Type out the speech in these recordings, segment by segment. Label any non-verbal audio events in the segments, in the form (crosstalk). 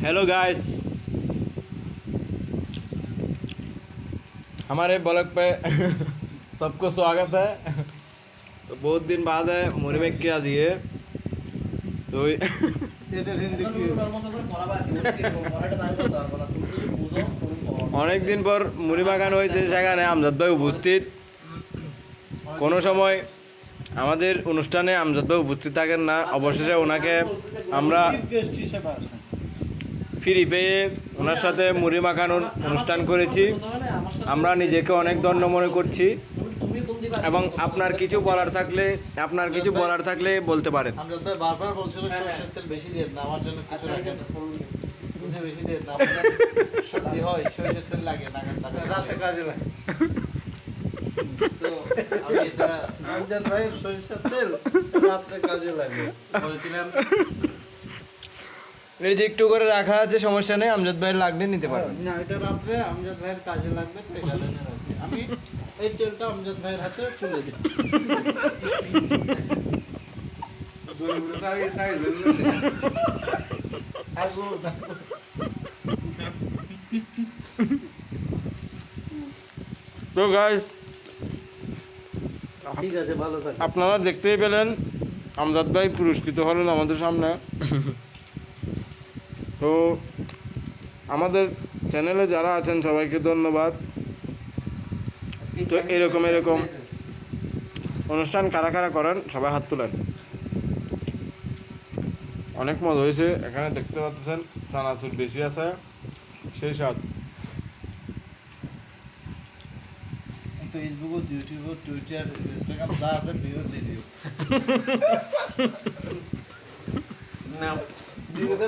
Hello guys हमारे blog पे (laughs) सबको स्वागत है तो बहुत दिन बाद है मुरी में क्या दिए तो এটার হিন্দি কি অনেক দিন পর মুড়ি বাগান হয়েছে সেখানে আমজাদ ভাই উপস্থিত কোনো সময় আমাদের অনুষ্ঠানে আমজাদ ভাই উপস্থিত থাকেন না অবশেষে ওনাকে আমরা গেস্ট হিসেবে আসেন ফ্রি পেয়ে ওনার সাথে মুড়ি মাখানোর অনুষ্ঠান করেছি। আমরা নিজেকে অনেক ধন্য মনে করছি এবং আপনার কিছু বলার থাকলে আপনার কিছু বলার থাকলে বলতে পারেন। আমজাদ ভাই বারবার বলছিল সরষের তেল বেশি দিয়ে না আমার জন্য কিছু রাখেন বেশি দিয়ে না হয় সরষের তেল লাগে রাতে কাজে লাগে। তো আমি এটা আমজাদ ভাই সরিষার তেল রাত্রে কাজে লাগে। বলছিলাম এই যে একটু করে রাখা আছে সমস্যা নেই আমজাদ ভাই লাগলে নিতে পারবেন। না এটা রাত্রে আমজাদ ভাইয়ের কাজে লাগবে তো এই কারণে রাখি। আমি এই তেলটা আমজাদ ভাইয়ের হাতে চলে দিই। তো গাইস ঠিক আছে ভালো থাকে। আপনারা দেখতেই পেলেন আমজাদ ভাই পুরস্কৃত হলেন আমাদের সামনে। (laughs) তো আমাদের চ্যানেলে যারা আছেন সবাইকে ধন্যবাদ। তো এরকম এরকম অনুষ্ঠান কারা কারা করেন সবাই হাত তুলেন। অনেক মজা হয়েছে এখানে দেখতে পাচ্ছেন চানাচুর বেশি আছে সেই স্বাদ। ফেসবুক ইউটিউব টুইটার ইনস্টাগ্রাম যা আছে ভিডিও দিয়ে দিও। (laughs) না।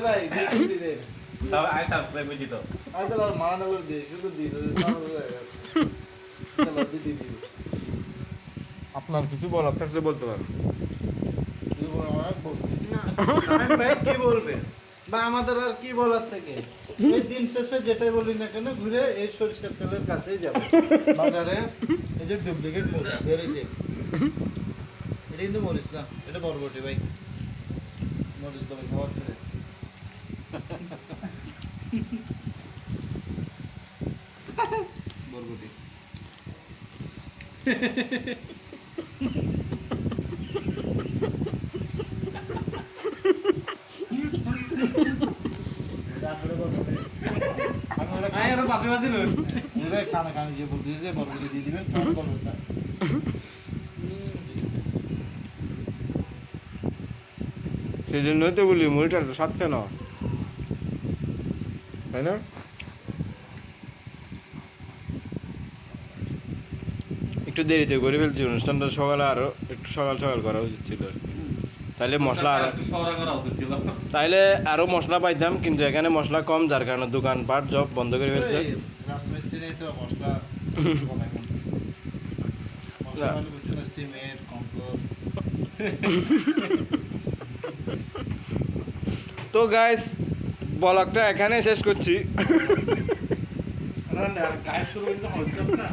ভাই আই সাবস্ক্রাইব তো। আই তো মানা করে শুধু চলো আপনার কিছু বলার থাকলে বলতে পারেন। তুই বল আমার বলবি না কি বলবে বা আমাদের আর কি বলার থেকে? ওই দিন শেষে যেটাই বলি না কেন ঘুরে এই সরিষার তেলের কাছেই যাবে। বাজারে এই যে ডুপ্লিকেট মরিচ বেরিয়েছে এটা কিন্তু মরিচ না এটা বরবটি ভাই। মরিচ বলে খাওয়াচ্ছে পাশে পাশে যে বলতে যে দিয়ে দিবেন সেই জন্যই তো বলি মুড়িটা তো স্বাদ কেন তাই না? একটু দেরিতে করে ফেলছি অনুষ্ঠানটা সকালে আরও একটু সকাল সকাল করা উচিত ছিল। তাইলে মশলা আর একটু সরা করা তাইলে আরও মশলা পাইতাম কিন্তু এখানে মশলা কম যার কারণে দোকানপাট জব বন্ধ করে ফেলছে। তো মানে (laughs) গাইস ব্লগটা এখানে শেষ করছি। শুরু না।